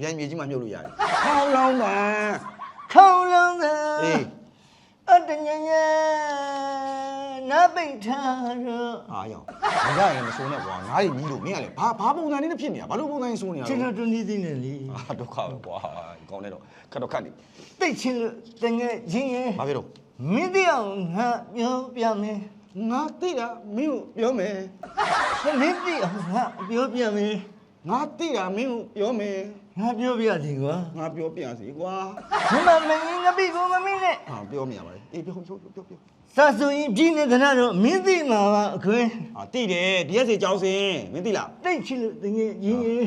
ဒီတိုင်းမြေကြီးမှာမြုပ်လို့ရတယ်ခေါင်းလောင်းတာခေါင်းလုံးသာအေးအတညညနပိတ်ထားတော့အားရောင်မရရင်မစိုးနဲ့ကွာငါးရီကြီးလို့မင်းကလေဘာဘာပုံစံလေးနဲ့ဖြစ်နေတာဘာလို့ပုံစံကြီးစိုးနေရကျွန်လဲတော်တွန်းနေသေးတယ်လေအာဒုက္ခပဲကွာကောင်းနေတော့ခက်တော့ခက်နေတိတ်ချင်လို့တငယ်ချင်းရဲ့ဘာဖြစ်လို့မင်းတရားငါပြောပြမယ်ငါသိတာမင်းကိုပြောမယ်မင်းတရားငါပြောပြမယ်ငါသိတာမင်းကိုပြောမယ် ငါပြောပြစီကွာငါပြောပြစီကွာမမမင်းငါပြီကိုမမင်းနဲ့အာပြောမိရပါလေအေးပြောပြောပြောပြောစာဆိုရင်ပြင်းနေကြတော့မင်းသိမှာပါအခွင့်အာသိတယ်ဒီရက်စီကြောင်းစင်မင်းသိလားတိတ်ချင်လို့တငယ်ချင်းရဲ့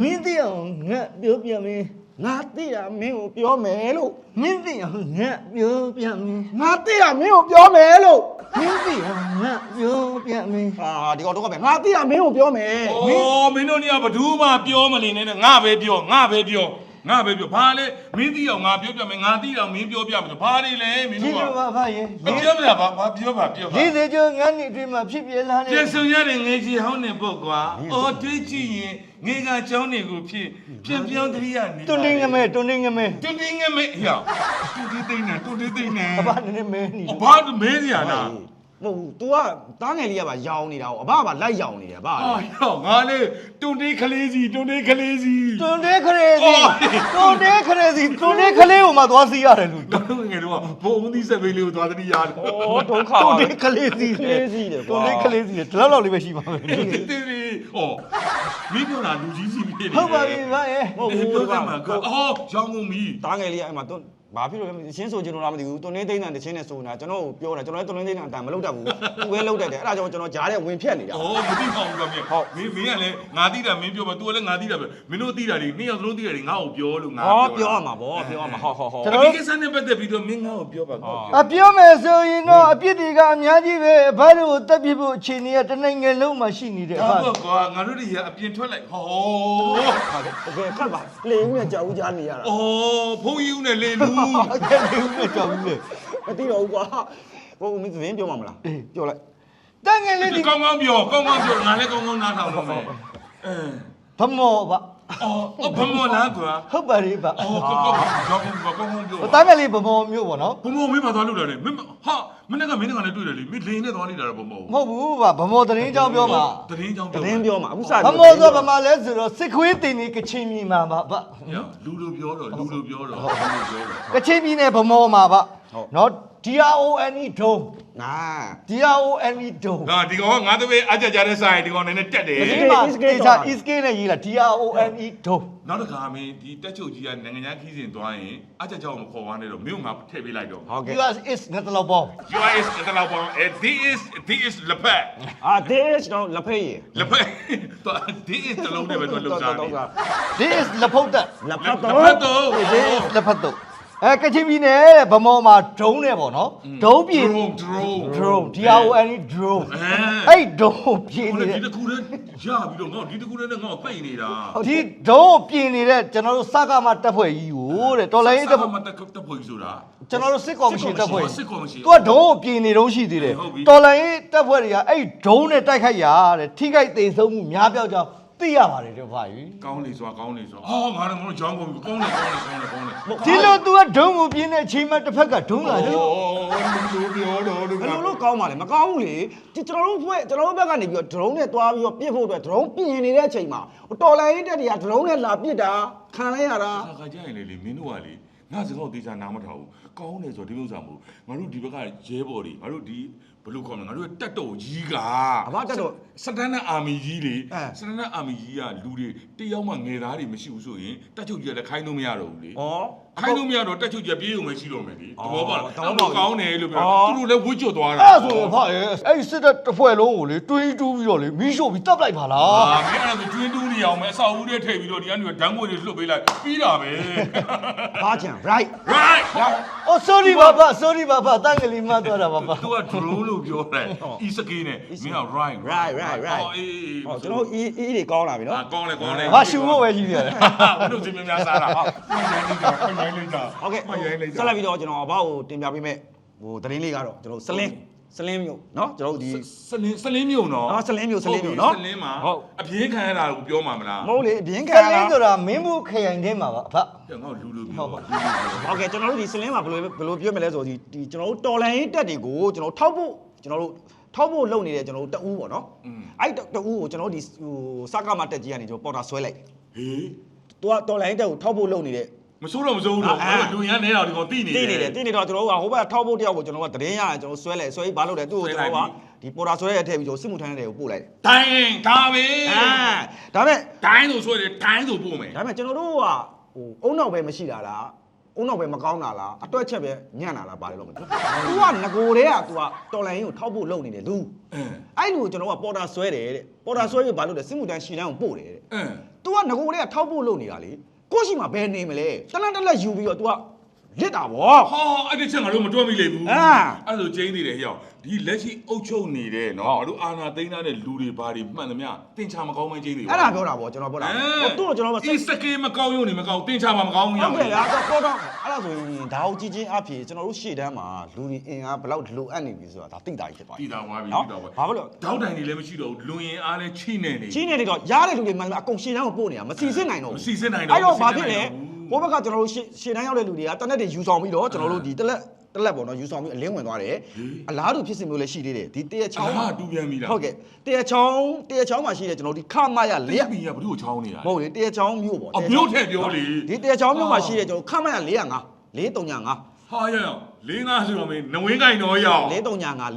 မင်းတရားငါပြောပြမယ်ငါသိတာမင်းကိုပြောမယ်လို့မင်းတရားငါပြောပြမယ်ငါသိတာမင်းကိုပြောမယ်လို့ မင်းသိဟာငါပြောပြမင်းဟာဒီကောင်တော့ကပဲငါသိတာမင်းကိုပြောမယ် ဩမင်းတို့နေကဘယ်သူမှပြောမနေနဲ့ငါပဲပြောငါပဲပြော ငါပဲပြောဘာလဲမင်းသိအောင်ငါပြောပြမယ်ငါသိအောင်မင်းပြောပြမယ်ဆိုဘာတွေလဲမင်း ဒီ တို့က လိုပါဖရဲ့ မပြောပြပါဘာပြောပါပြောပါ ဒီစေကျော်ငန်းနေအတွင်းမှာဖြစ်ပြလာတဲ့ ကျေစုံရတဲ့ငေးကြီးဟောင်းနေပုတ်ကွာ။အော်တွေးကြည့်ရင်ငေးကเจ้าနေကိုဖြစ်ပြန်ပြောင်းတရိယာနေ တွန်းတင်းငမဲတွန်းတင်းငမဲ တွန်းတင်းငမဲဟောတွန်းတင်းသိနေတွန်းတင်းသိနေ အဘနည်းနည်းမဲနေ အဘာမဲစရာလား မဟုတ်ဘူး तू ကတားငယ်လေးကပါရောင်းနေတာဟောအဘကပါလိုက်ရောင်းနေတယ်ဗျာအာဟောငါလေတွန်းတင်းကလေးစီတွန်းတင်းကလေးစီ တွန်းတင်းခရဲစီအော် တွန်းတင်းခရဲစီတွန်းတင်းခလေးကိုမှသွားစီရတယ်လူတော့ငယ်တော့ဘုံဦးသီးဆက်ပေးလေးကိုသွားတတိရတယ်ဩဒုက္ခတွပါန်းပဲတင်းခလေးစီကလေးစီတယ်ကွာတွန်းတင်းခလေးစီတယ်ဒီလောက်လောက်လေးပဲရှိပါမယ်တေးတေးဟောမင်းပြောတာလူကြီးစီဖြစ်နေဟုတ်ပါပြီဖရဲ့ဟုတ်အေးဘူးပြောကွာစမ်းပါကောအော်ရောင်းကုန်ပြီ တားငယ်လေးကအဲ့မှာ तू ဘာဖြစ်လို့လဲရှင်းဆိုချင်လို့လားမသိဘူးတွန်းနေသိန်းတန်တချင်းနဲ့ဆိုတာကျွန်တော်ကိုပြောတာကျွန်တော်လည်းတွန်းနေသိန်းတန်အတန်မလုပ်တတ်ဘူးသူပဲလုပ်တတ်တယ်အဲ့ဒါကြောင့်ကျွန်တော်ကြားထဲဝင်ဖြတ်နေတာအော်မသိပါဘူးကွာမင်းဟုတ်မင်းမင်းကလည်းငါသိတာမင်းပြောပါ तू ကလည်းငါသိတာပဲမင်းတို့သိတာတွေနှစ်ယောက်စလုံးသိတာတွေငါ့ကိုပြောလို့ငါဟောပြောရမှာဗောပြောရမှာဟောဟောဟော ကျွန်တော်ဒီကိစ္စနဲ့ပတ်သက်ပြီးတော့မင်းငါ့ကိုပြောပါကော အပြောမယ်ဆိုရင်တော့အပြစ်တွေကအများကြီးပဲဘာလို့တက်ပြစ်ဖို့အခြေအနေကတနိုင်ငံလုံးမှာရှိနေတယ်အဒါဖတော့ကွာငါတို့တွေကအပြင်ထွက်လိုက်ဟောဟာတကယ်ခတ်ပါလေဦးနဲ့ကြောက်ဦးကြားနေရတာအော်ဖုန်းယူနဲ့လေလူဟုတ်တယ်လူနဲ့ကြောက်ဘူးလေမသိတော့ဘူးကွာဟိုမင်းသတင်းပြောမှာမလားပြောလိုက်တန်ငယ်လေးဒီကောင်းကောင်းပြောကောင်းကောင်းပြောငါလည်းကောင်းကောင်းနားထောင်တော့မယ်အဲဗမောပါအော်ဘမောလားကွာဟုတ်ပါလေပါအော်ကောင်းကောင်းကြောင်းကောင်းကောင်းပြောတန်ငယ်လေးဗမောမျိုးပေါ့နော်ဘမောမင်းမသွားလို့လာတယ်မင်းဟာ မင်းကမင်းကလည်းတွေ့တယ်လေမင်းလိန်နဲ့သွားနေတာတော့ဘမောမဟုတ်ဘူးပါဗမောတရင်ကြောင်းပြောမှာတရင်ကြောင်းသတင်းပြောမှာအခုစဗမောဆိုဗမာလဲဆိုတော့စစ်ခွေးတင်နေကချင်ပြည်မှာပါဗလူလိုပြောတော့လူလိုပြောတော့လူလိုပြောတော့ကချင်ပြည်နယ်ဗမောမှာပါနော် DRONE ဒုံနာ DRONE ဒုံငါဒီကောင်ကငါတပည့်အကြကြတဲ့ဆိုင်ဒီကောင်နည်းနည်းတက်တယ်ဒီမှာတေချာ ESK နဲ့ရေးလာ DRONE ဒုံ နောက်တစ်ခါမင်းဒီတက်ချုပ်ကြီးကနိုင်ငံခြားခီးစဉ်သွားရင်အကြကြောင်မခေါ်ဝမ်းနဲ့တော့မင်းကငါထည့်ပေးလိုက်တော့ ဟုတ်ကဲ့ US is နဲ့တလောက်ပေါ့ US တလောက်ပေါ့အဲ this is this is လက်ဖက်အာဒေးစ်တော့လက်ဖေးရလက်ဖက်တော့ this is တလုံးနဲ့ပဲတော့လှုပ်ရှားနေ This is လက်ဖုတ်တက်လက်လက်ဖက်ဖက်တော့တော့ This is လက်ဖတ်တော့ အဲကချင်ပြည်နယ်ဗမောမှာဒုံနဲ့ပေါ့နော်ဒုံပြည် drone drone drone DRONE drone အဲအဲ့ဒုံပြည်ဟိုနေလေတဲ့ဒီတစ်ခုတည်းရပြီးတော့ငါဒီတစ်ခုတည်းနဲ့ငါပိတ်နေတာဒီဒုံပြည်နေတဲ့ကျွန်တော်တို့စကားမတက်ဖွဲ့ကြီးကိုတဲ့တော်လိုင်းတက်ဖွဲ့မတက်တက်ဖွဲ့ဆိုတာကျွန်တော်တို့စစ်ကော်မရှင်တက်ဖွဲ့စစ်ကော်မရှင်သူကဒုံကိုပြည်နေတော့ရှိသေးတယ်ဟုတ်ပြီတော်လိုင်းတက်ဖွဲ့တွေကအဲ့ဒုံနဲ့တိုက်ခိုက်ရတဲ့ထိခိုက်သိမ်းဆုံးမှုများပြောက်ကြောင်း သိရပါတယ်တဲ့ဗျာကြီးကောင်းလေစွာကောင်းလေစွာအော်ငါတို့ငါတို့ကြောင်းကုန်ပြီကောင်းလေကောင်းလေကောင်းလေကောင်းလေဒီလို तू ကဒုံကိုပြင်းတဲ့အချိန်မှတစ်ဖက်ကဒုံလာတယ်အိုးလူပြောတော့လူဘယ်လိုလို့ကောင်းပါလဲမကောင်းဘူးလေဒီကျွန်တော်တို့ဖွဲ့ကျွန်တော်တို့ဘက်ကနေပြီးတော့ drone နဲ့တွားပြီးတော့ပြစ်ဖို့အတွက် drone ပြင်နေတဲ့အချိန်မှာတော်လိုင်းရေးတက်တွေက drone နဲ့လာပြစ်တာခံလိုက်ရတာခါကြရင်လေလေမင်းတို့ကလေငါစကားကိုတေချာနားမထောင်ဘူးကောင်းတယ်ဆိုတော့ဒီလိုစားမဟုတ်ငါတို့ဒီဘက်ကရဲဘော်တွေငါတို့ဒီဘယ်လိုခေါ်မလဲငါတို့တက်တော်ကြီးကအဘတက်တော့စတန်နဲ့အာမီကြီးလေအဲ စတန်နဲ့အာမီကြီးကလူတွေ တယောက်မှငယ်သားတွေမရှိဘူးဆိုရင်တက်ချုပ်ကြီးကလည်းခိုင်းလို့မရတော့ဘူးလေဩ ခိုင်းလို့မရတော့တက်ချုပ်ကြီးပြေးုံပဲရှိတော့မယ်လေသအော်ဘောပေါက်လားသဘောပေါက်ပြီကောင်းတယ်လို့ပြောအော် သူတို့လည်းဝှကျွတ်သွားတာအဲ့ဒါဆိုရင်ဗျာရဲ့အဲ့စစ်တပ်တစ်ဖွဲ့လုံးကိုလေတွေးတူးပြီးတော့လေမီးရှို့ပြီးတပ်လိုက်ပါလား အာမင်းအဲ့ဒါဆိုကျွင်းတူးနေအောင်မယ်အဆောက်အဦတွေထည့်ပြီးတော့ဒီကနေဓာတ်ငွေတွေလွှတ်ပေးလိုက်ပြီးတာပဲ ဘာချင် right right အော် sorry ပါပါ sorry ပါပါတန်ကလေးမသွားတာပါပါသူက drone လို့ပြောတယ် e skin နဲ့မင်းက right right right right အော်အေးအေးဟောကျွန်တော်အီးအီးတွေကောင်းလာပြီနော်အာကောင်းလေကောင်းလေဟာရှူဖို့ပဲရှိသေးတယ် ဘယ်လိုစင်များစားတာဟုတ်ရိုင်းလိုက်တာဟုတ်ရိုင်းလိုက်တာ ဟုတ်ကဲ့ ဟုတ်ရိုင်းလိုက်တာ ဆက်လက်ပြီးတော့ကျွန်တော်ဘာကိုတင်ပြပေးမဲ့ဟိုသတင်းလေးကတော့ကျွန်တော်စလင်း စလင်းမျိုးเนาะကျွန်တော်တို့ဒီ စလင်းစလင်းမြို့နော် အော်စလင်းမြို့စလင်းမြို့ ဟုတ်ပြီ နော် စလင်းမှာ ဟုတ် အပြင်းခံရတာကိုပြောမှာမလား မဟုတ်လေအပြင်း က ခံရ လေး တာ ဆိုတာမင်းမှုခရိုင်ထဲမှာပါအဖ တဲ့ငါ့ကိုလူလူ ဟု ပြော တ်ပါ လူလူပြော โอเคကျွန်တော်တို့ဒီစလင်းမှာဘယ်လိုဘယ်လိုပြောမလဲဆိုတော့ဒီဒီကျွန်တော်တို့တော်လန်ရေးတက်တွေကိုကျွန်တော်ထောက်ဖို့ကျွန်တော်တို့ ထောက်ဖို့လုပ်နေတဲ့ကျွန်တော်တို့တအူးပေါ့နော်อืมအဲ့တအူးကိုကျွန်တော်တို့ဒီဟိုစကားမတက်ကြီးကနေကျွန်တော်ပေါ်တာဆွဲလိုက်ဟေးသူကတော်လန်ရေးတက်ကိုထောက်ဖို့လုပ်နေတဲ့မစိုးတော့မစိုးဘူးတော့အာလူရန်နေတော့ဒီကောင်တိနေတိနေတယ်တိနေတော့ကျွန်တော်တို့ကဟိုဘက်ထောက်ဖို့တယောက်ကိုကျွန်တော်ကတရင်ရတယ်ကျွန်တော်ဆွဲလိုက်ဆွဲပြီးဘာလုပ်လဲသူ့ကိုကျွန်တော်ကဒီပေါ်တာဆွဲရတဲ့ထည့်ပြီးကျွန်တော်စစ်မှုထမ်းတဲ့တွေကိုပို့လိုက်တယ်တိုင်းဒါပဲအာဒါပေမဲ့တိုင်းဆိုဆွဲတယ်တိုင်းဆိုပို့မယ်ဒါပေမဲ့ကျွန်တော်တို့ကဟိုအုံနောက်ပဲမရှိတာလား အုံနောက်ပဲမကောင်းတာလားအတွက်ချက်ပဲညံ့တာလားပါတယ်လို့မသိဘူး။ तू ကငကိုတည်းက तू ကတော်လိုင်းကိုထောက်ဖို့လုပ်နေတယ်လူ အင်း ။အဲ့လူကိုကျွန်တော်ကပေါ်တာဆွဲတယ်တဲ့။ပေါ်တာဆွဲပြီးဘာလုပ်လဲစစ်မှုတန်းရှီတန်းကိုပို့တယ်တဲ့ အင်း ။ तू ကငကိုတည်းကထောက်ဖို့လုပ်နေတာလေ။ကိုယ့်ရှိမှဘယ်နေမလဲ။တလန့်တလက်ယူပြီးတော့ तू က လစ်တာဗော ဟာအဲ့ဒီချက်ငါတို့မတွက်မိလေဘူးအာ အဲ့ဒါဆိုကျင်းသေးတယ်ဟဲ့အောင်ဒီလက်ရှိအုပ်ချုပ်နေတဲ့နော်ငါတို့အာနာသိန်းသားတဲ့လူတွေဘာတွေမှန်သမျှတင်ချမကောင်းမင်းကျင်းသေး။အဲ့ဒါပြောတာဗောကျွန်တော်ပြောတာ။ဟိုသူ့ကိုကျွန်တော်ကဒီစကေမကောင်းရုံနေမကောင်းတင်ချမမကောင်းဘူးဟုတ်ကဲ့ဗျာတော့ပေါ်တော့အဲ့ဒါဆိုရင်ဒါကိုကြည့်ချင်းအဖြစ်ကျွန်တော်တို့ရှေ့တန်းမှာလူတွေအင်အားဘယ်လောက်လိုအပ်နေပြီဆိုတာဒါသိတာကြီးဖြစ်သွားတပြီည်တာဝါပြီနော်တည်တာဝါဘာဖြစ်လို့ တောက်တိုင်တွေလည်းမရှိတော့ဘူးလွန်ရင်အားလည်းချိနေနေကြီးနေတယ်တော့ရတဲ့လူတွေမှန်တယ်အကုန်ရှေ့တန်းကိုပို့နေတာမစီစစ်နိုင်တော့မဘူးစီစစ်နိုင်တော့အဲ့တော့မစီဘာစစ်ဖြစ်နိုင်လဲတော့ဘူး ဘိုးဘက်ကကျွန်တော်တို့ရှေ့ရှေ့တန်းရောက်တဲ့လူတွေကတနက်တွေယူဆောင်ပြီးတော့ကျွန်တော်တို့ဒီတလက်တလက်ပေါ့နော်ယူဆောင်ပြီးအလင်းဝင်သွားတယ်အလားတူဖြစ်စဉ်မျိုးလည်းရှိသေးတယ်ဒီတရက်ချောင်းအလားတူပြန်ပြီလားဟုတ်ကဲ့တရက်ချောင်းတရက်ချောင်းမှာရှိတဲ့ကျွန်တော်တို့ဒီခမရလလက်က်ဘီကဘလို့ချောင်းနေတာမဟုတ်လေတရက်ချောင်းမျိုးပေါ့အမျိုးထည့်ပြောလေဒီတရက်ချောင်းမျိုးမှာရှိတဲ့ကျွန်တော်ခမရ405 435ဟာရရလေးငါဆိုတော့မင်းနဝင်းကိုင်တော့ရအောင်435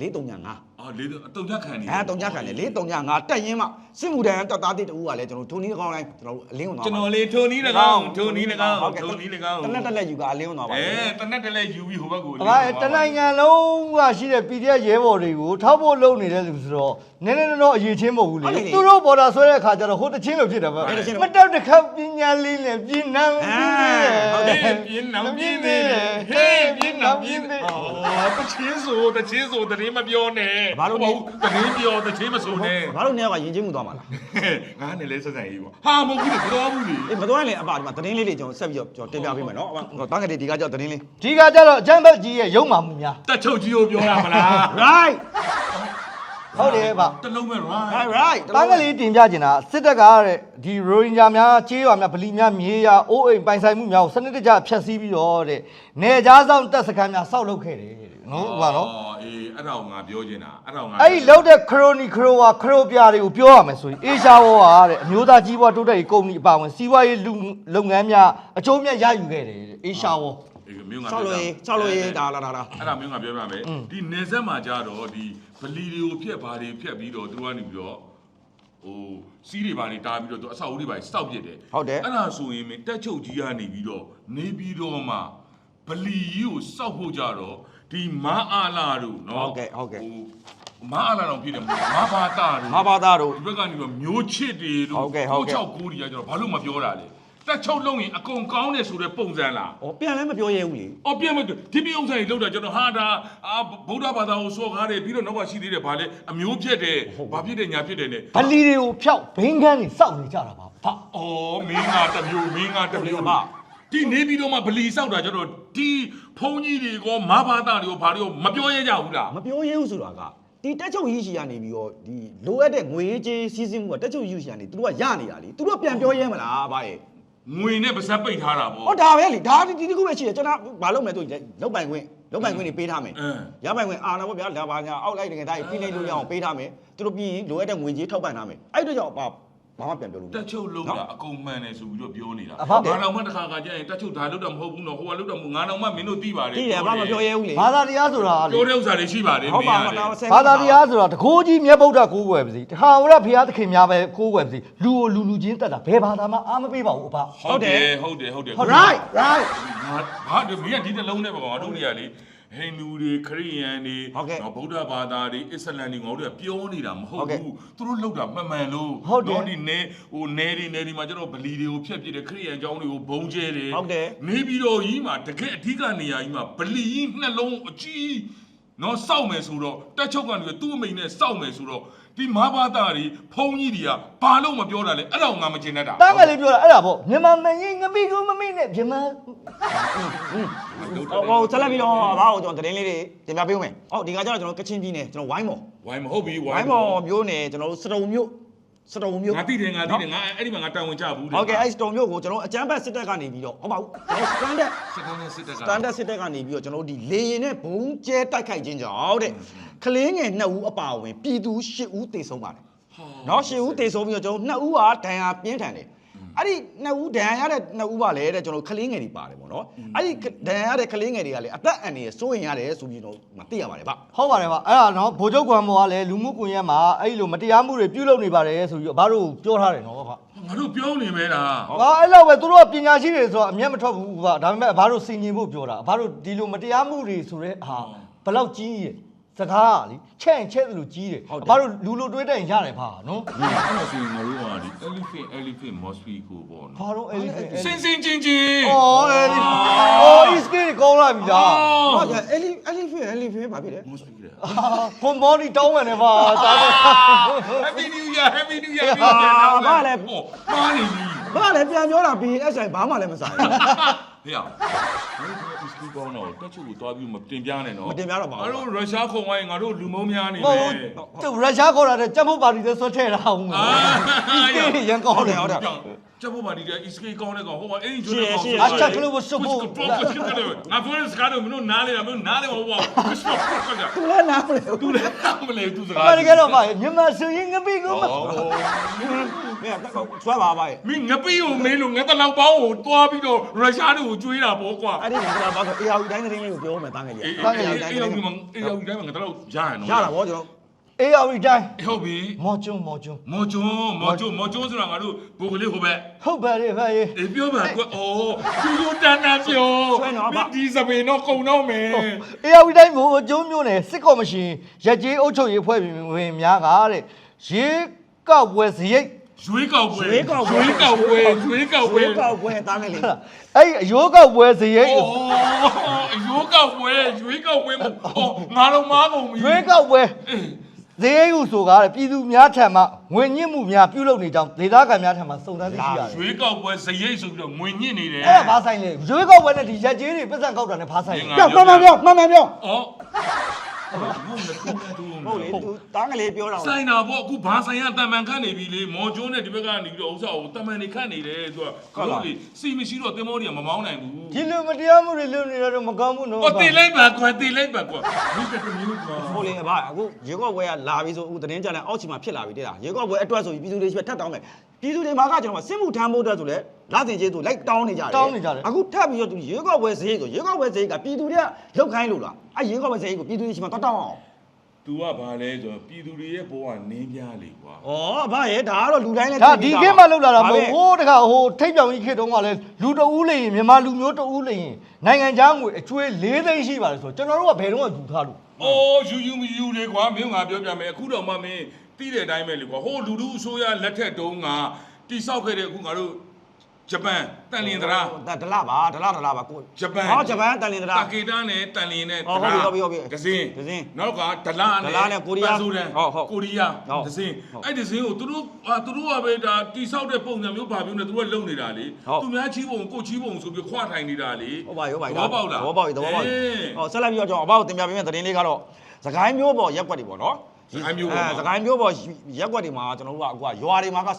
435 အာလေးအတုံကြခံနေအဲတုံကြခံတယ်435တက်ရင်မှစစ်မှုတန်းတက်သားတိတူကလည်းကျွန်တော်ထိုနည်းကောင်းတိုင်းကျွန်တော်အလင်းဝင်သွားကျွန်တော်လေးထုံနီး၎င်းထုံနီး၎င်းဟုတ်ကဲ့ထုံနီး၎င်းတနက်တက်လက်ယူကအလင်းဝင်သွားပါအဲတယ်တနက်တလဲယူပြီးဟိုဘက်ကိုအဖတနိုင်ငံလုံးကရှိတဲ့ PDF ရဲဘော်တွေကိုထောက်ဖို့လုပ်နေတဲ့လူဆိုတော့နည်းနည်းတော့အရေးချင်းမဟုတ်ဘူးလေသူတို့ပေါ်တာဆွဲတဲ့ခါကျတော့ဟိုတချင်းလို့ဖြစ်တယ်ဗျမတောက်တစ်ခါပညာလေးနဲ့ပြင်းနှံပြင်းနေတယ်ဟေးပြင်းနောင်ပြင်းနေတယ်ဟေးပြင်းနောင်ပြင်းနေအော်တချင်းဆိုတချင်းဆိုတရင်မပြောနဲ့တရင်ပြောတချင်းမဆိုနဲ့ဘာလို့နေရာကယဉ်ကျေးမှုသွားမှာလားငါနဲ့လဲဆက်ဆံရေးပေါ့ဟာမဟုတ်ဘူးလေဘတော်ဘူးလေအေးမသွားရင်လည်းအပါဒီမှာသတင်းလေးတွေကျွန်တော်ဆက်ပြီးတော့ကျွန်တော်တင်ပြပေးမယ်နော်အမတန်းကလေးဒီကကြောက်သတင်းလေးဒီကကြတော့အချမ်းဘက်ကြီးရဲ့ရုံမှမှုများတက်ချုပ်ကြီးကိုပြောရမလား right ဟုတ်တယ်ဗျတလုံးမဲ့ right right right တန်းကလေးတင်ပြချင်တာစစ်တပ်ကတဲ့ဒီရိုဟင်ဂျာများချေးရွာများဗလီများမြေယာအိုးအိမ်ပိုင်ဆိုင်မှုများကိုစနစ်တကျဖျက်ဆီးပြီးတော့တဲ့နေကြားဆောင်တပ်စခန်းများစောက်လုပ်ခဲ့တယ်တဲ့နော်ဟုတ်ပါနော်အေးအဲ့ဒါကိုငါပြောချင်တာအဲ့ဒါကိုငါအဲ့ဒီလောက်တဲ့ခရိုနီခရိုဝါခရိုပြာတွေကိုပြောရမယ်ဆိုရင်အေရှာဝါတဲ့အမျိုးသားကြီးပွားတိုးတက်ရေးကုမ္ပဏီအပါအဝင်စီးပွားရေးလူလုပ်ငန်းများအကျိုးမြတ်ရယူခဲ့တယ်တဲ့အေရှာဝါအေး မြို့ငါဆောက်လို့ရေးဆောက်လို့ရေးဒါလာဒါလာအဲ့ဒါမျိုးငါပြောပြမယ်ဒီနေဆက်မှာကြတော့ဒီဗလီတွေကိုဖြက်ဘာတွေဖြက်ပြီးတော့သူတို့ကနေပြီးတော့ဟိုစီးတွေဘာတွေတားပြီးတော့သူအဆောက်အဦတွေဘာတွေစောက်ပြစ်တယ်ဟုတ်တယ် အဲ့ဒါဆိုရင်မင်းတက်ချုပ်ကြီးကနေပြီးတော့နေပြီးတော့မှဗလီကြီးကိုစောက်ဖို့ကြတော့ဒီမာအာလာတို့နော်ဟုတ်ကဲ့ဟုတ်ကဲ့ ဟိုမာအာလာတော့ဖြစ်တယ်မာဘာတာတို့ မဘာသားတို့ ဒီဘက်ကနေတော့မျိုးချစ်တွေတို့ဟုတ်ကဲ့ဟုတ်ကဲ့6 9တွေကကျွန်တော်ဘာလို့မပြောတာလဲ တက်ချုပ်လုံးရင်အကုန်ကောင်းတယ်ဆိုတဲ့ပုံစံလားဩပြန်လည်းမပြောရဲဘူးလေအော်ပြမဒီပြဥစ္စာကြီးလောက်တာကျွန်တော်ဟာဒါအာဗုဒ္ဓဘာသာကိုစော်ကားတယ်ပြီးတော့နောက်ကရှိသေးတယ်ဗာလဲအမျိုးဖြစ်တယ်ဘာဖြစ်တယ်ညာဖြစ်တယ်နဲ့ဗလီတွေကိုဖျောက်ဘင်းကန်းတွေစောက်နေကြတာပါဖအော်မင်းကတစ်မျိုးမင်းကတစ်မျိုးဒီနေပြီးတော့မှဗလီဆောက်တာကျွန်တော်ဒီဖုန်ကြီးတွေကောမဘာသာတွေကောဘာတွေကောမပြောရကြဘူးလားမပြောရဲဘူးဆိုတာကဒီတက်ချုပ်ကြီးရှိရနေပြီးတော့ဒီလိုအပ်တဲ့ငွေကြေးစီးစင်းမှုကတက်ချုပ်ကြီးရှိရနေသူတို့ကရနေတာလေသူတို့ကပြန်ပြောရဲမလားဗါရဲ့ ငွေနဲ့ပါဇက်ပိတ်ထားတာပေါ့ဟောဒါပဲလေဒါဒီဒီခုပဲရှိတယ်ကျွန်တော်ဘာလုပ်မလဲဆိုရင်လောက်ပိုင်ခွင့်လောက်ပိုင်ခွင့်တွေပေးထားမယ်အင်းရပိုင်ခွင့်အာနာပေါ့ဗျာလာပါညာအောက်လိုက်တကယ်ဒါပြည်နေလို့ရအောင်ပေးထားမယ်သူတို့ပြီးရင်လိုအပ်တဲ့ငွေကြေးထောက်ပံ့ထားမယ်အဲ့တို့ကြောင့် ဘာဘာမှပြန်ပြောလို့မတရက်ချုပ်လုံးတာအကုန်မှန်တယ်ဆိုပြီးတော့ပြောနေတာအဖေငါတော့မှတစ်ခါကကြာရင်တက်ချုပ်ဒါလောက်တာမဟုတ်ဘူးနော်ဟိုကလောက်တာမဟုတ်ငါတော့မှမင်းတို့သိပါတယ်တိတယ်ဘာမှပြောရဲဘူးလေဘာသာတရားဆိုတာလေ ပြောတဲ့ဥစ္စာတွေရှိပါတယ်ဟုတ်ပါမမင်းလားရတယ်ဆယ်ဘာသာတရားဆိုတာတကိုးကြီးမြတ်ဗုဒ္ဓကိုးကွယ်ပါစေတခါဝရဘုရားသခင်များပဲကိုးကွယ်ပါစေလူကိုလူလူချင်းတက်တာဘယ်ဘာသာမှအားမပေးပါဘူးအဖ ဟုတ်တယ်ဟုတ်တယ်ဟုတ်တယ် right right ငါဘာဒီမင်းကဒီတစ်လုံးနဲ့ပေါ့ငါတို့တွေကလေ ဟိန္ဒူတွေခရစ်ယာန်တွေဟုတ်ကဲ့နော်ဗုဒ္ဓဘာသာတွေအစ္စလမ်တွေငါတို့ကပြောနေတာမဟုတ်ဟုတ်ကဲ့ဘူးသူတို့လောက်တာမှန်မှန်လို့ဟုတ်တယ်ဒီနေဟိုနေဒီနေဒီမှာကျတော့ဗလီတွေကိုဖျက်ပစ်တယ်ခရစ်ယာန်ကျောင်းတွေကိုဘုံကျဲတယ်ဟုတ်တယ်နေပြီးတော့ကြီးမှာတကယ်အဓိကနေရာကြီးမှာဗလီကြီးနှလုံးအကြီးနော်စောက်မယ်ဆိုတော့တက်ချုပ်ကနေသူ့အမိန်နဲ့စောက်မယ်ဆိုတော့ ဒီမဟာဘာသာတွေဖုံကြီးတွေကဘာလို့မပြောတာလဲအဲ့ဒါကိုငါမချင်တတ်တာတန်းကလေးပြောတာအဲ့ဒါပေါ့မြန်မာမင်းငပိကူမမိနဲ့မြန်မာဟိုဟိုဆက်လက်ပြီးတော့ဘာကိုကျွန်တော်သတင်းလေးတွေတင်ပြပေးဦးမယ်ဟောဒီကကျတော့ကျွန်တော်ကချင်ပြည်နယ်ကျွန်တော်ဝိုင်းမော်ဝိုင်းမဟုတ်ပြီဝိုဝိုင်းင်းမော်မျိုးနယ်ကျွန်တော်တို့စတုံမျိုး စတုံမျိုး ငါသိတယ်ငါသိတယ်ငါအဲ့ဒီမှာငါတာဝန်ချဘူးဟုတ်ကဲ့အဲ့စတုံမျိုးကိုကျွန်တော်အကြမ်းဖက်စစ်တပ်ကနေပြီးတော့ဟုတ်ပါဘူးကျွန်တော် standard စတန်နဲ့စစ်တပ်က standard စစ်တပ်ကနေပြီးတော့ကျွန်တော်တို့ဒီလေရင်နဲ့ဘုံကျဲတိုက်ခိုက်ခြင်းကြောင့်တဲ့ကလေးငယ်2ဦးအပါအဝင်ပြည်သူ10ဦးသေဆုံးပါတယ် နော်10ဦးသေဆုံးပြီးတော့ကျွန်တော်2ဦးဟာဒဏ်ရာပြင်းထန်တယ် အဲ့ဒီ2ဦးဒဏ်ရာရတဲ့2ဦးပါလေတဲ့ကျွန်တော်ကလေးငယ်တွေပါတယ်ပေါ့နော်အဲ့ဒီဒဏ်ရာရတဲ့ကလေးငယ်တွေကလေအသက်အန္တရာယ်စိုးရင်ရတယ်ဆိုပြီးတော့မသိရပါတယ်ဗျဟုတ်ပါတယ်ဗျအဲ့ဒါနော်ဗိုလ်ချုပ်ကွမ်ဘောကလည်းလူမှုကွန်ရက်မှာအဲ့လိုမတရားမှုတွေပြုလုပ်နေပါတယ်ဆိုပြီးတော့ဘာလို့ပြောထားတယ်နော်ဗျငါတို့ပြောနေမဲတာဟာအဲ့လောက်ပဲသူတို့ကပညာရှိတွေဆိုတော့အမျက်မထွက်ဘူးဗျဒါပေမဲ့ဘာလို့စင်ញင်ဖို့ပြောတာဘာလို့ဒီလိုမတရားမှုတွေဆိုတဲ့ဟာဘယ်လောက်ကြီးရဲ့ စကားကလေချဲ့ရင်ချဲ့တယ်လို့ကြီးတယ်ဘာလို့လူလိုတွေးတဲ့ရင်ရတယ်ဗျနော်ဒီအဲ့ဒါဆိုရင်ငါတို့ကဒီ elephant elephant mosquito ပေါ့နော် ဘာလို့ elephant စင်စင်ချင်းချင်း အော် elephant အော် is good ကောင်းလာပြီလားဟောကြအဲ့လီအဲ့လီဖေအဲ့လီဖေဘာဖြစ်လဲ mosquito ခွန်မော်ဒီတောင်းမယ်နဲ့ဗျဒါပဲ Happy New Year Happy New Year ဘာလဲ ဟောမားနေပြီ ဘာလဲပြန်ပြောတာ BSI ဘာမှလည်းမဆိုင်ဘူး ဟေ့ရငါတို့ဒီစကူကောင်းတော့တက်ချုပ်ကိုတွားပြီးမတင်ပြနဲ့နော်မတင်ပြတော့ပါဘူးငါတို့ရုရှားခုံဝိုင်းငါတို့လူမုံများနေမပဲဟုတ်သူရုရှားခေါ်တာတဲ့ကြက်ဖို့ပါတီသက်ဆွတ်ထဲတာဟုတ်မှာ is good ရန်ကောင်းတယ်ဟုတ်တယ် ကျဖို့ပါဒီတဲ့ ESK ကောင်းတဲ့ကောင်ဟိုမှာအဲ့ဒီကျွန်းကောင်အချက်ကလေးကိုစုပ်ဖို့ငါပြောတဲ့စကားတော့မင်းတို့နားလေတာမင်းတို့နားလေမဟုတ်ပါဘူးသူလည်းနားမလဲသူလည်းမလဲသူစကားဘာတကယ်တော့ဗျမြန်မာဆိုရင်ငပိကိုမမင်းကဆွဲပါပါရဲ့မင်းငပိကိုမင်းလို့ငါတလောက်ပေါင်းကိုတွားပြီးတော့ရုရှားတွေကိုကျွေးတာပေါ့ကွာအဲ့ဒီကဘာဆို AR တိုင်းသတင်းလေးကိုပြောမယ်တန်းငယ်ကြီးအေးအေးအေးရောက်ဒီမှာအေးရောက်ဒီတိုင်းမှာငါတော့ရရနော်ရတာဗောကျွန်တော် အေးအဝီတိုင်းဟုတ်ပြီမော်ကျွန်းမော်ကျွန်းမော်ကျွန်းမော်ကျွန်းမော်ကျွန်းဆိုတာငါတို့ဘိုကလေးဟိုဘက်ဟုတ်ပါတယ်ဗျရေအေးပြောပါကွအော်သူတို့တန်းတန်းပြောဒီစပင်တော့ကုံတော့မယ်အေးအဝီတိုင်းမော်ကျွန်းမျိုးနယ်စစ်ကော်မရှင်ရက်ကြီးအုပ်ချုပ်ရေးဖွဲ့ဝင်များကတဲ့ရေကောက်ပွဲစရိတ်ရွေးကောက်ပွဲရွေးကောက်ပွဲရွေးကောက်ပွဲဝေးကောက်ပွဲတန်းငယ်လေးအဲ့အရိုးကောက်ပွဲစရိတ်အော်ရွေးကောက်ပွဲရွေးကောက်ပွဲအော်ငါတော့မားကုန်ပြီရွေးကောက်ပွဲ စရိတ်ဟုဆိုကားတဲ့ပြည်သူများထံမှငွေညှစ်မှုများပြုလုပ်နေကြောင်းဒေသခံများထံမှစုံစမ်းသိရှိရတယ်ရွေးကောက်ပွဲစရိတ်ဆိုပြီးတော့ငွေညစ်နေတယ်အဲ့ဒါဘာဆိုင်လဲရွေးကောက်ပွဲနဲ့ဒီရက်ကြီးတွေပတ်စံကောက်တာနဲ့ဘာဆိုင်လဲပြောမှန်မှန်ပြောမှန်မှန်ပြောအော် ဟုတ်လေသူတားငလေးပြောတာဆိုင်တာပေါ့အခုဘာဆိုင်ရတန်မှန်ခန့်နေပြီလေမော်ကျိုးနဲ့ဒီဘက်ကနေပြီးတော့ဥစ္စာကိုတန်မှန်နေခန့်နေတယ်သူကဟုတ်လေစီမရှိတော့တင်မောတွေကမမောင်းနိုင်ဘူးဒီလိုမတရားမှုတွေလုပ်နေတော့မကောင်းဘူးနော်ဟုတ်တင်လိုက်ပါကွာတင်လိုက်ပါကွာဒီကတမျိုးကွာဟုတ်လေဗျအခုရေကော့ဘွဲကလာပြီဆိုအခုတင်းကြလိုက်အောက်ချီမှာဖြစ်လာပြီတဲ့လားရေကော့ဘွဲအတွက်ဆိုပြီးပြည်သူတွေချက်ထပ်တောင်းမယ် ပြည်သူတွေမှာကကျွန်တော်စစ်မှုထမ်းဖို့အတွက်ဆိုလဲလာတင်ကျေးသူလိုက်တောင်းနေကြတယ်အခုထပ်ပြီးတော့သူရေကောက်ပွဲဈေးဆိုရေကောက်ပွဲဈေးကပြည်သူတွေကလောက်ခိုင်းလို့လားအဲရေကောက်ပွဲဈေးကိုပြည်သူတွေရှိမှတောင်းအောင်သူကဘာလဲဆိုတော့ပြည်သူတွေရဲ့ဘဝနင်းပြလေကွာဩဗျရဲ့ဒါကတော့လူတိုင်းလည်းဒါဒီခေတ်မှလောက်လာတာမဟုတ်ဟိုးတခါဟိုထိပ်ပြောင်ကြီးခေတ်တုန်းကလည်းလူတအူးလေရင်မြန်မာလူမျိုးတအူးလေရင်နိုင်ငံခြားငွေအကျွေး၄သိန်းရှိပါတယ်ဆိုတော့ကျွန်တော်တို့ကဘယ်တော့မှယူထားလို့။အိုးယူယူမယူလေကွာမင်းငါပြောပြမယ်အခုတော့မှမင်း ပြီးတဲ့အတိုင်းပဲလေကွာဟိုလူလူအစိုးရလက်ထက်တုန်းကတိဆောက်ခဲ့တဲ့အခုငါတို့ဂျပန်တန်လင်းသရာဒါဒလာပါဒလာဒလာပါကိုဂျပန်ဟောဂျပန်တန်လင်းဒလာတာကေတာနဲ့တန်လင်းနဲ့ဟုတ်ပြီဟုတ်ပြီဟုတ်ပြီဒဇင်းဒဇင်းနောက်ကဒလာနဲ့ဒလာနဲ့ကိုရီးယားပန်ဆိုဒန်ဟုတ်ဟုတ်ကိုရီးယားဟုတ်ဒဇင်းဟုတ်အဲ့ဒဇင်းကိုသူတို့အာသူတို့ကပဲဒါတိဆောက်တဲ့ပုံစံမျိုးဘာမျိုးနဲ့သူတို့ကလုံနေတာလေဟုတ်သူများချီးပုံကိုချီးပုံဆိုပြီးခွာထိုင်နေတာလေဟုတ်ပါပြီဟုတ်ပါပြီသဘောပေါက်လားသဘောပေါက်ပြီသဘောပေါက်ပြီအေးဟောဆက်လက်ပြီးတော့ကျွန်တော်အဘောက်တင်ပြပေးမယ့်သတင်းလေးကတော့စကိုင်းမျိုးပေါ်ရက်ွက်တွေပေါ့နော် စကိုင်းမျိုးပေါ်မှာ အဲစကိုင်းမျိုးပေါ်ရက်ွက်တွေမှာကျွန်တော်တို့ကအခုကရွာတွေမှာက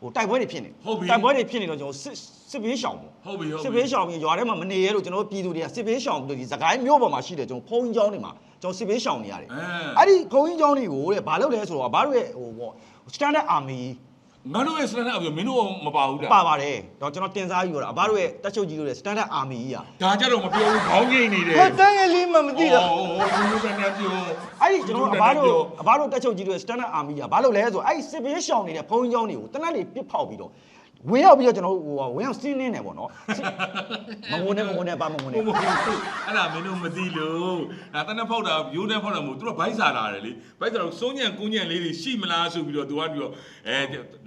ဟိုတိုက်ပွဲတွေဖြစ်နေဟုတ်ပြီ တိုက်ပွဲတွေဖြစ်နေတော့ကျွန်တော်စစ်စစ်ဘေးရှောင်ပေါ့ဟုတ်ပြီဟုတ်ပြီစစ်ဘေးရှောင်ပြီးရွာထဲမှာမနေရလို့ကျွန်တော်တို့ပြည်သူတွေကစစ်ဘေးရှောင်ပြီးတော့ဒီစကိုင်းမျိုးပေါ်မှာရှိတယ်ကျွန်တော်ဖုန်းကြီးကျောင်းတွေမှာကျွန်တော်စစ်ဘေးရှောင်နေရတယ် အဲ အဲ့ဒီဖုန်းကြီးကျောင်းတွေကိုတဲ့ဘာလုပ်လဲဆိုတော့ဘာလို့ရဲ့ဟိုပေါ့ standard army ငါတို့ရဲ့စနစ်အပြမင်းတို့မပါဘူးလား ပါပါတယ်တော့ကျွန်တော်တင်စားယူရတာအဘတို့ရဲ့တက်ချုပ်ကြီးတို့ရဲ့ standard army ကြီးอ่ะ ဒါကြတော့မပြောဘူးခေါင်းငိမ့်နေတယ် ဟဲ့တန်းရလေးမှမသိတာ ဟိုဟိုဘယ်လိုပဲနေပြော အဲ့ဒီကျွန်တော်တို့အဘတို့အဘတို့တက်ချုပ်ကြီးတို့ရဲ့ standard army อ่ะဘာလို့လဲဆိုအဲ့ဒီစစ်ဘေးရှောင်နေတဲ့ဖုန်းကြီးကျောင်းတွေကိုတနက်လေးပစ်ဖောက်ပြီးတော့ ဝင်ရောက်ပြီးတော့ကျွန်တော်တို့ဟိုဝင်ရောက်စင်းလင်းတယ်ပေါ့နော်မငုံနဲ့မငုံနဲ့ပါမငုံနဲ့ဟုတ်ဟုတ်အဲ့ဒါမင်းတို့မသိလို့အဲတနက်ဖောက်တာရိုးတဲ့ဖောက်တာမို့သူတို့ဗိုက်စာလာတယ်လေဗိုက်စာတော့စိုးညံကုန်းညံလေးတွေရှိမလားဆိုပြီးတော့သူကပြီးတော့အဲ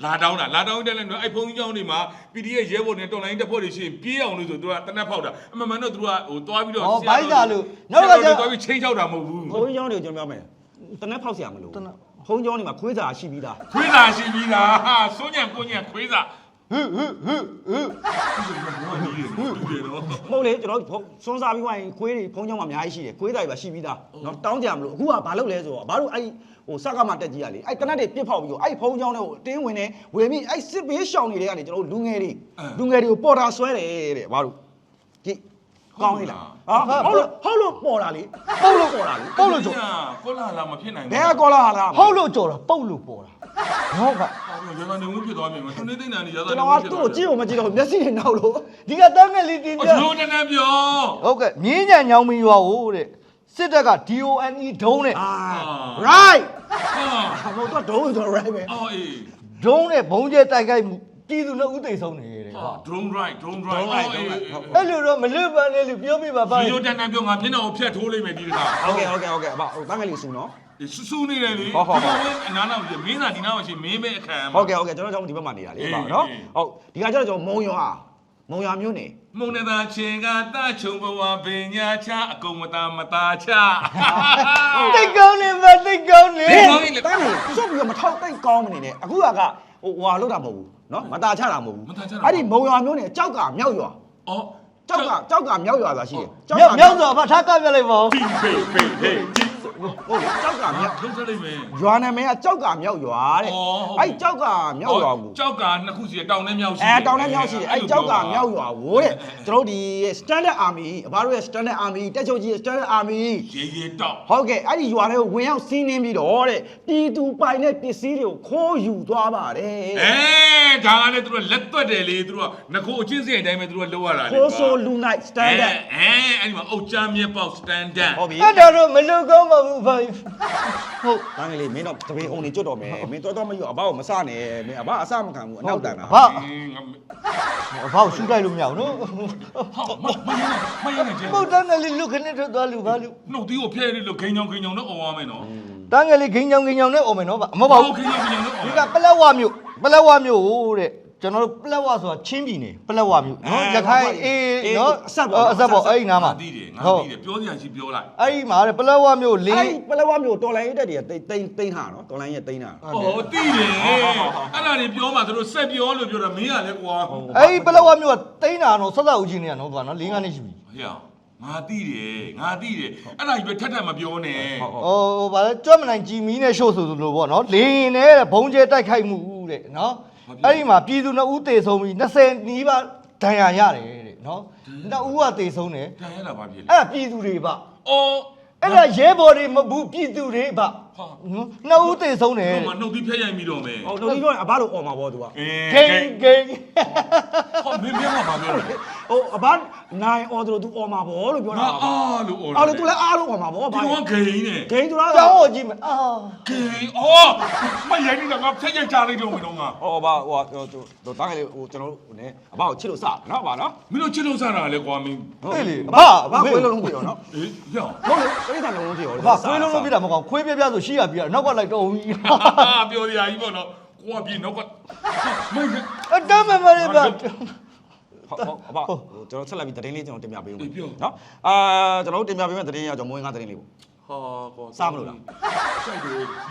လာတောင်းတာလာတောင်းတဲ့လည်းနော်အဲ့ဖုန်းကြီးကြောင်းတွေမှာ PDF ရဲဘော်နဲ့တော်လိုင်းတပ်ဖွဲ့တွေရှိရင်ပြေးအောင်လို့ဆိုသူကတနက်ဖောက်တာအမှန်မှန်တော့သူကဟိုသွားပြီးတော့ဟောဗိုက်စာလို့နောက်ကကျသွားပြီးချိန်ချောက်တာမဟုတ်ဘူးဖုန်းကြီးကြောင်းတွေကျွန်တော်ပြောမယ်တနက်ဖောက်စရာမလိုဘူးဖုန်းကြောင်းတွေမှာခွေးစာရှိပြီးသားခွေးစာရှိပြီးသားစိုးညံကုန်းညံခွေးစာ ဟึဟึဟึဟึ ဟုတ်တယ်နော် မဟုတ်လေကျွန်တော်စွန်းစားပြီးွားရင်ခွေးတွေဘုန်းကြီးကျောင်းမှာအများကြီးရှိတယ်ခွေးစာတွေပါရှိပြီးသားเนาะတောင်းကြမလို့အခုကဘာလုပ်လဲဆိုတော့ဘာလို့အဲ့ဟိုစကားမှတက်ကြီးရလေအဲ့တနက်တွေပြစ်ဖောက်ပြီးတော့အဲ့ဘုန်းကြီးကျောင်းတွေကိုအတင်းဝင်နေဝင်ပြီးအဲ့စစ်ဘေးရှောင်တွေကနေကျွန်တော်လူငယ်တွေလူငယ်တွေကိုပေါ်တာဆွဲတယ်တဲ့ဘာလို့ကြည့်ကောင်းလေလားဟာဟုတ်လို့ဟုတ်လို့ပေါ်တာလေပုတ်လို့ပေါ်တာလေ ပုတ်လို့ကြော် ကိုလာလာမဖြစ်နိုင် ဘယ်ကကောလာဟာလား ဟုတ်လို့ကြော်တာပုတ်လို့ပေါ်တာ ဟုတ်ကရန်ကုန်နေဝင်ဖြစ်သွားပြီမသူနေသိနေတာနေရတာကျွန်တော်ကသူ့ကိုကြည့်ဖို့မကြည့်တော့မျက်စိတွေနောက်လို့ဒီကတန်းငယ်လေးတင်ပြရိုးတန်းတန်းပြောဟုတ်ကဲ့မြင်းညံညောင်းမီရွာကိုတဲ့စစ်တပ်က DONE ဒုံးနဲ့အာ right ဟာဟိုတော့ဒုံးဆိုတော့ right ပဲအော်အေးဒုံးနဲ့ဘုံကျဲတိုက်ခိုက်မှုပြည်သူနဲ့ဥသိမ်းဆုံးနေတယ်ကွာ drone right drone right အဲ့လိုတော့မလွတ်ပန်းလေးလို့ပြောပြပါပါဒီလိုတန်းတန်းပြောငါမျက်နှာကိုဖျက်ထိုးလိုက်မယ်ဒီတခါဟုတ်ကဲ့ဟုတ်ကဲ့ဟုတ်ကဲ့အဘဟိုတန်းကလေးစုနော် ဆူဆူနေတယ်လေဟုတ်ဟုတ်ဟုတ် ဒီကအနားနောက်ပြမင်းသာဒီနားမရှိမင်းပဲအခမ်းဟုတ်ကဲ့ဟုတ်ကဲ့ကျွန်တော်ကြောင့်ဒီဘက်မှာနေတာလေအေးပါနော်အေး ဟုတ်ဒီကကျတော့ကျွန်တော်မုံရွာမုံရွာမြို့နေမုံနေတာချင်းကတချုံဘဝပညာချအကုန်မတာမတာချ တိတ်ကောင်းနေပါတိတ်ကောင်းနေဟေး ကောင်းပြီလေ တိုင်းနေစွတ်ပြီးတော့မထောက်တိတ်ကောင်းမနေနဲ့အခုကကဟိုဟွာလောက်တာမဟုတ်ဘူးနော်မตาချတာမဟုတ်ဘူးမတာချတာ အဲ့ဒီမုံရွာမြို့နေကြောက်ကမြောက်ရွာအော်ကြောက်ကကြောက်ကမြောက်ရွာဆိုတာရှိတယ်မြောက်မြောက်ဆိုတော့ဖတ်ထားကပ်ပြလိုက်ပါဦး ဖိဖိဖိဟေးဒီ ဟုတ်တယ်ကြောက်ကမြောက်ထုတ်ထလိုက်မယ်ရွာနာမည်ကကြောက်ကမြောက်ရွာတဲ့ဩဟုတ်ပြီအဲ့ကြောက်ကမြောက်ရွာကိုကြောက်ကနှစ်ခုစီတောင်နဲ့မြောက်ရှိအဲတောင်နဲ့မြောက်ရှိတယ်အဲကြောက်ကမြောက်ရွာဝိုးတဲ့ကျွန်တော်တို့ဒီ standard army အဘတို့ရဲ့ standard army တက်ချုပ်ကြီးရဲ့ standard army ရေရေတောက်ဟုတ်ကဲ့အဲ့ဒီရွာတွေကိုဝင်ရောက်စီးနင်းပြီးတော့တဲ့ပြည်သူပိုင်တဲ့ပစ္စည်းတွေကိုခိုးယူသွားပါတယ်အဲဒါကလည်းသူတို့လက်သွက်တယ်လေသူတို့ကငကိုအချင်းစင်အတိုင်းပဲသူတို့ကလောက်ရတာလေခိုးဆိုလူနိုင်အဲ standard အဲအဲ့ဒီမှာအုတ်ချမ်းမြက်ပေါက် standard ဟုတ်ပြီအဲ့ဒါတော့မလုံကောင်းပါဘူးဘူးဘာဟုတ်တန်းကလေးမင်းတော့တပေဟုံနေကြွတော့မယ်မင်းတော်တော်မယူအဘကိုမစနဲ့မင်းအဘအစမခံဘူးအနောက်တန်တာဘာအဘကိုရှူလိုက်လို့မရဘူးနော်ဟုတ်မမရမရနဲ့ကျပုတ်တန်းလေးလူခနဲ့ထွက်သွားလူဘာလူနှုတ်သီးကိုဖျက်ရလို့ဂိမ်းချောင်းဂိမ်းချောင်းနဲ့អော်ရမယ်နော်တန်းကလေးဂိမ်းချောင်းဂိမ်းချောင်းနဲ့អော်မယ်နော်ဗျအမပါဘူးဂိမ်းချောင်းဂိမ်းချောင်းနဲ့ဒီကပလက်ဝမြို့ပလက်ဝမြို့ဟိုတဲ့ ကျွန်တော်တို့ပလက်ဝဆိုတာချင်းပြည်နယ်ပလက်ဝမြို့နော်ရခိုင်အေးနော်အဆက်ပေါ့အဲ့ဒီနားမှာငါသိတယ်ငါဟုတ်သိတယ်ပြောစရာရှိပြောလိုက်အဲ့ဒီမှာတဲ့ပလက်ဝမြို့လအဲ့င်းဒီပလက်ဝမျိုးတော်လိုင်းတက်တွေကတိတ်တိတ်တိတ်ဟာနော်တော်လိုင်းရဲ့တိတ်ဟာဩသိတယ်အဲ့ဒါတွေပြောမှသူတို့ဆက်ပြောလို့ပြောတာမင်းကလည်းကွာအဲ့ဒီပလက်ဝမြို့ကတိန်းတာနော်ဆက်ဆက်ဦးချင်းနေရနော်သူကနော်လင်းကနေရှိပြီဟေ့ငါသိတယ်ငါသိတယ်အဲ့ဒါကြီးပဲထက်ထက်မပြောနဲ့ဟုတ်ဟုတ်ဟိုဗာလဲကြွတ်မနိုင်ကြည်မီနဲ့ရှို့ဆိုလို့ပေါ့နော်လင်းနဲ့ဘုံကျဲတိုက်ခိုက်မှုတဲ့နော် အဲ့ဒီမှာပြည်သူနှစ်ဦးတေဆုံးပြီး20နီးပါးဒဏ်ရာရတယ်တဲ့နော်နှစ်ဦးကတေဆုံးတယ်တန်ရတာဘာဖြစ်လဲအဲ့ဒါပြည်သူတွေပါအော်အဲ့ဒါရဲဘော်တွေမဟုတ်ဘူးပြည်သူတွေပါ ဟာ နော်နှစ်ဦးတေဆုံးတယ် ဟို တဲ့ မှာနှုတ်သီးဖျက်ရိုက်ပြီးတော့မယ် ဟိုတော်ကြီးပြောရင်အဘလို့អော်မှာပေါ့သူက အင်း ဂိမ်းဂိမ်း ဟောမင်းမင်းကဘာပြောလဲ ဟိုအဘနိုင်អော်တယ်လို့ तू អော်မှာပေါ့လို့ပြော ငါ တာ အားလို့အော် အော်လေ तू လည်းအားလို့អော်မှာပေါ့ ဒီကောင်ဂိမ်းနဲ့ ဂိမ်းသူလား ကျောင်းကိုကြည့်မယ်အာ ဂိမ်းအော်မရိုက်နေတာငါဖျက်ရိုက်ချလိုက်တော့မင်းတော့ငါ ဟောဘာဟိုဟိုဟိုတားကလေးဟိုကျွန်တော်တို့ဟိုねအဘကိုချစ်လို့စနော်ဗာနော် မင်းတို့ချစ်လို့စားတာလေကွာမင်း အေးလေ အဘအဘခွေးလုံးလုံးပြရောနော် အေးရော ဟုတ်လေတိရစ္ဆာန်လုံးလုံးပြရော ဘာခွေးလုံးလုံးပြတာမကောင်းခွေးပြပြဆို ရှိရပြနောက်ကလိုက်တော့ဦးကြီးဟာပြောရကြီးပေါ့နော်ကိုကပြေနောက်ကမင်းအတမ်းမမလေးပါဟုတ်ဟုတ်အဘကျွန်တော်ဆက်လက်ပြီးသတင်းလေးကျွန်တော်တင်ပြပေးဦးမယ်နော်အာကျွန်တော်တို့တင်ပြပေးမယ့်သတင်းရကျွန်တော်မွေးငါသတင်းလေးပေါ့ ဟာကောစားမလို့လား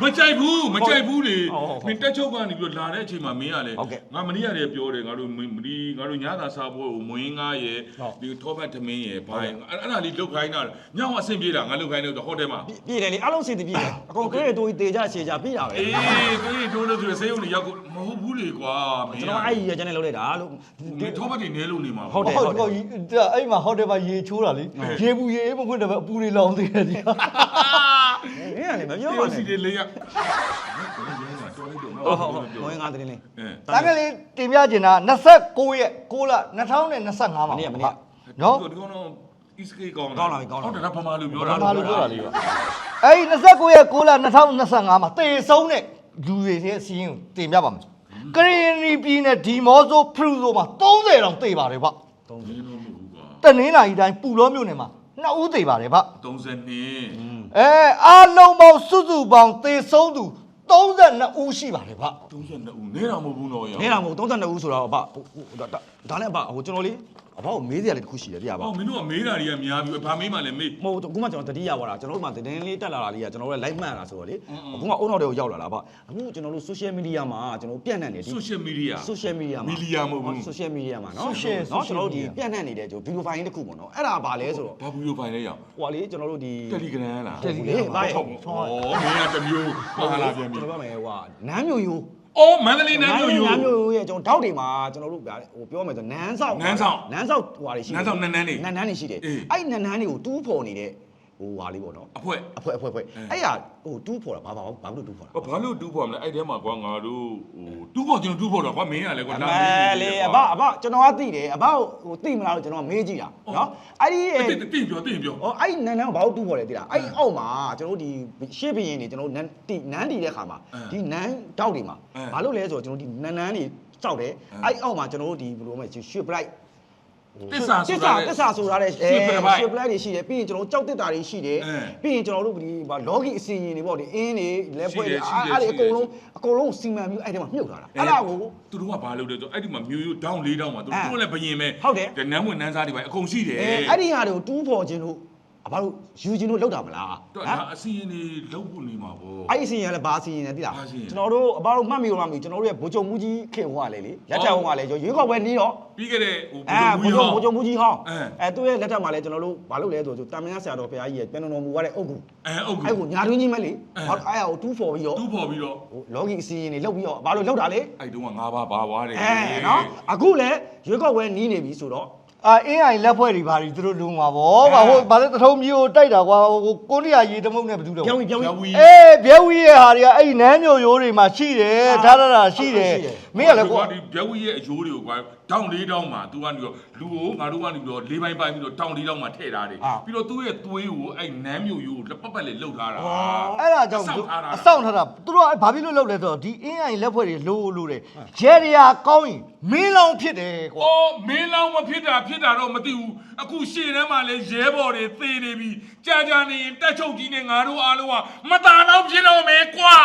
မကြိုက်ဘူးမကြိုက်ဘူးလေဟုတ်ဟုတ်ဟုတ်မင်းတက်ချုပ်ကနေပြီးတော့လာတဲ့အချိန်မှာမင်းကလေဟုတ်ကဲ့ငါမနေ့ကတည်းကပြောတယ်ငါတို့မင်းဒီငါတို့ညသာစားဖို့မွေးငါရယ်ဟုတ် ဒီထောပတ်သမင်းရယ်ဘာရယ်အဲ့အဲ့ဒါလေးလုတ်ခိုင်းတာညောင်အဆင်ပြေတာငါလုတ်ခိုင်းလို့ဟိုတယ်မှာပြည်တယ်လေအားလုံးစင်တည်ပြည်တယ်အကုန်ကလေးတွေတေကြခြေကြပြည်တာပဲအေးတွေးတိုးလို့ဆိုရစေုံနေရောက်ကိုမဟုတ်ဘူးလေကွာမင်းကျွန်တော်အဲ့ဒီရကျန်နေလုပ်လိုက်တာလို့ ဒီထောပတ်တွေနဲလို့နေမှာဟုတ်တယ်ဟုတ်ကောအဲ့မှာဟိုတယ်မှာရေချိုးတာလေရေဘူးရေမခွင့်တယ်ပဲအပူတွေလောင်သေးတယ်ဒီမ င်းကလည်းမပြောပြောပါစီနဲ့တယ်လေရတော်လိုက်တော့ဟုတ်ဟုတ်ဟုတ်မွေးငါသတင်းလေးအဲတာကလေးတင်ပြချင်တာ29ရက်6လ2025မှာမနေ့ကမနေ့ကနော်ဒီကောင်တော့ ESK ကောင်းကောင်းလာပြီကောင်းလာဟုတ်တယ်ဒါဗမာလူပြောဘာတာမှလို့ပြောတာလေးပါအဲ့ဒီ29ရက်6လ2025မှာတေဆုံးတဲ့လူတွေရဲ့စီးရင်ကိုတင်ပြပါမယ်ကရင်နီပြည်နဲ့ဒီမော့ဆိုဖရူဆိုမှာ30တောင်သေပါတယ်ဗျမင်းတို့မဟုတ်ဘူးကွာတနင်္လာရီတိုင်းပူလောမြို့နယ်မှာ နှစ်ဦးသေပါတယ်ဗျ32အဲအားလုံးပေါင်းစုစုပေါင်းသေဆုံးသူ32ဦးရှိပါတယ်ဗျ32ဦးနဲတော်မဟုတ်ဘူးတော့ရော နေတာမဟုတ်32ဦးဆိုတော့အဘဟိုဟိုဒါဒါဒါလည်းအဘဟိုကျွန်တော်လေး အဘကိုမေးစရာလေးတစ်ခုရှိတယ်တရားပါဟောမင်းတို့ကမေးတာတွေကများပြီဘာမေးမှလဲမေး မဟုတ်ဘူးအခုမှကျွန်တော်တတိယဝါတာကျွန်တော်တို့မှသတင်းလေးတက်လာတာလေးကကျွန်တော်တို့လိုက်မှန်လာဆိုတော့လေအခုမှအုံနောက်တွေကိုရောက်လာတာဗျအခုကျွန်တော်တို့ social media မှာကျွန်တော်ပြန့်နှံ့နေဒီ social media social media မှာ Media မဟုတ်ဘူး social media မှာနော် Social နော်ကျွန်တော်တို့ဒီ media ပြန့်နှံ့နေတဲ့ကျွန်တော် video file တစ်ခုပေါ့နော်အဲ့ဒါဘာလဲဆိုတော့ဘာဘူးရိုဖိုင်လဲရောဟိုကလေကျွန်တော်တို့ဒီ Telegram လား Telegram ပါဟုတ်ဩမင်းကတစ်မျိုးဟာလာပြန်ပြီကျွန်တော်ပြောမယ်ဟိုကနန်းမျိုးရိုး အော်မန္တလေးနန်းမျိုးယူနန်းမျိုးရိုးရဲ့ကျွန်တော်တောက်တွေမှာကျွန်တော်တို့ဗျာဟိုပြောမယ်ဆိုနန်းဆောက်နန်းဆောက်နန်းဆောက်ဟိုဟာတွေရှိတယ်နန်းဆောက်နန်းနန်းတွေနန်းနန်းတွေရှိတယ်အေး အဲ့နန်းနန်းတွေကိုတူးဖော်နေတဲ့ ဟိုဟာလေးပေါ့နော်အဖွဲအဖွဲအဖွဲအဖွဲအဲအဲ့ရဟိုတူးဖော်တာဘာဘာဘာလို့တူးဖော်တာဟောဘာလို့တူးဖို့မလဲအဲ့ထဲမှာကွာငါတို့ဟိုတူးဖို့ကျွန်တော်တူးဖို့တော့ကွာမင်းကလည်းကွာအမလေးအဘအဘကျွန်တော်ကသိတယ်အဘကိုဟိုသိမလားလို့ကျွန်တော်မေးကြည့်တာနော်အဲ့ဒီအဲ့တိတိပြောတိပြောဟောအဲ့ဒီနန်းနန်းကိုဘာလို့တူးဖော်လဲသိလားအဲ့ဒီအောက်မှာကျွန်တော်တို့ဒီရှေ့ဘရင်တွေကျွန်တော်တို့နန်းတီနန်းတီတဲ့ခါမှာဒီနန်းတောက်တွေမှာဘာလို့လဲဆိုတော့ကျွန်တော်ဒီနန်းနန်းတွေစောက်တယ်အဲ့ဒီအောက်မှာကျွန်တော်တို့ဒီဘယ်လိုမလဲရွှေပလိုက် တစ္ဆာတဆိုစ္တာဆာတစ္ဆာဆိုရတဲ့ရွှေပလိုက်ရွှေပလိုက်တွေရှိတယ်ပြီးရင်ကျွန်တော်တို့ကြောက်တစ်တာတွေရှိတယ်အဲပြီးရင်ကျွန်တော်တို့ဒီဘာလောဂီအစီရင်တွေပေါ့ဒီအင်းတွေလက်ဖွဲ့တွေရှိတယ်အဲ့ရှိအဲ့တယ်ဒီအကုန်လုံးအကုန်လုံးစီမံပြီးအဲ့ထဲမှာမြုပ်ထားတာအဲ့ဒါကိုသူတို့ကဘာလုပ်လဲဆိုအဲ့ဒီမှာမျိုးရိုးဒေါင်းလေးဒေါင်းမှာသူတို့လည်းဘယင်ပဲဟုတ်တယ်နန်းဝင်နန်းစားတွေပဲအကုန်ရှိတယ်အဲအဲ့ဒီဟာတွေကိုတူးဖော်ခြင်းတို့ အဘတို့ယူခြင်းတို့လောက်တာမလားတော့ဟမ်ဒါအစီရင်တွေလုံးဖို့နေမှာပေါ့ အဲ့ဒီအစီရင်ကလည်းဘာအစီရင်လဲသိလားဘာအစီရင်လဲကျွန်တော်တို့အဘတို့မှတ်မိလို့မှတ်မိကျွန်တော်တို့ရဲ့ဗိုလ်ချုပ်မှုကြီးခေဟိုကလေလေလက်ထက်ဟိုကလေရွေးကောက်ပွဲနီးတော့ ပြီးခဲ့တဲ့ဟိုအဲဗိုလ်ချုပ်ဗိုလ်ချုပ်မှုကြီးဟောင်းအဲ အဲသူ့ရဲ့လက်ထက်မှာလည်းကျွန်တော်တို့ဘာလုပ်လဲဆိုတော့တာမန်ဆရာတော်ဘုရားကြီးရဲ့ပြန်တော်မူရတဲ့အုပ်ကူအဲအုတ်အဲ့ကိုညာတွင်းကြီးမဲ့လေအဲဟောအဲ့ဟာကိုတူးဖော်ပြီးတော့တူးဖို့ပြီးတော့ဟိုလောကီအစီရင်တွေလောက်ပြီးတော့ဘာလို့လောက်တာလဲအဲ့တုန်းကငါးပါးပါသွားတယ်အဲနော်အခုလည်းရွေးကောက်ပွဲနီးနေပြီဆိုတော့ အာအင်းအိုင်လက်ဖွဲ့တွေဘာတွေသူတို့လုံမှာဗောအဲကွာဟိုဗာလဲတထုံမျိုးကိုတိုက်တာကွာဟိုကိုနေရရေတမုတ်နဲ့ဘယ်သူတော့ပြောင်းပြီးပြောင်းပြောပြီးဝီအေးဘဲဝီရဲ့ဟာတွေကအဲ့ဒီနန်းမျိုးရိုးတွေမှာရှိတယ်ထားရတာရှိတယ်ရှိတယ်မင်းကလည်းကွာဒီဘဲဝီရဲ့အယိုးတွေကိုကွာတောင်းလေးတောင်းမှာ तू ကနေတော့လူကိုငါတို့ကနေပြီးတော့လေးပိုင်းပိုင်းပြီးတော့တောင်းလေးတောင်းမှာထည့်ထားတယ် အာ ပြီးတော့သူ့ရဲ့သွေးကိုအဲ့နန်းမျိုးရိုးကိုလက်ပတ်ပတ်လေးလှုပ်ထားတာ အဲ့ဒါကြောင့် အဆောက်ထားတာ အဆောင်ထားတာသူတို့ကဘာဖြစ်လို့လုပ်လဲဆိုတော့ဒီအင်းအိုင်လက်ဖွဲ့တွေလိုလိုတယ်ရဲရရာကောင်းရင်မင်းလောင်ဖြစ်တယ်ကွာ အော်မင်းလောင်းမဖြစ်တာဖြစ်တာတော့မသိဘူးအခုရှေ့ထဲမှာလဲရဲဘော်တွေသေနေပြီကြာကြာနေရင်တက်ချုပ်ကြီးနဲ့ငါတို့အားလုံးကမตาတော့ဖြစ်တော့မယ်ကွာ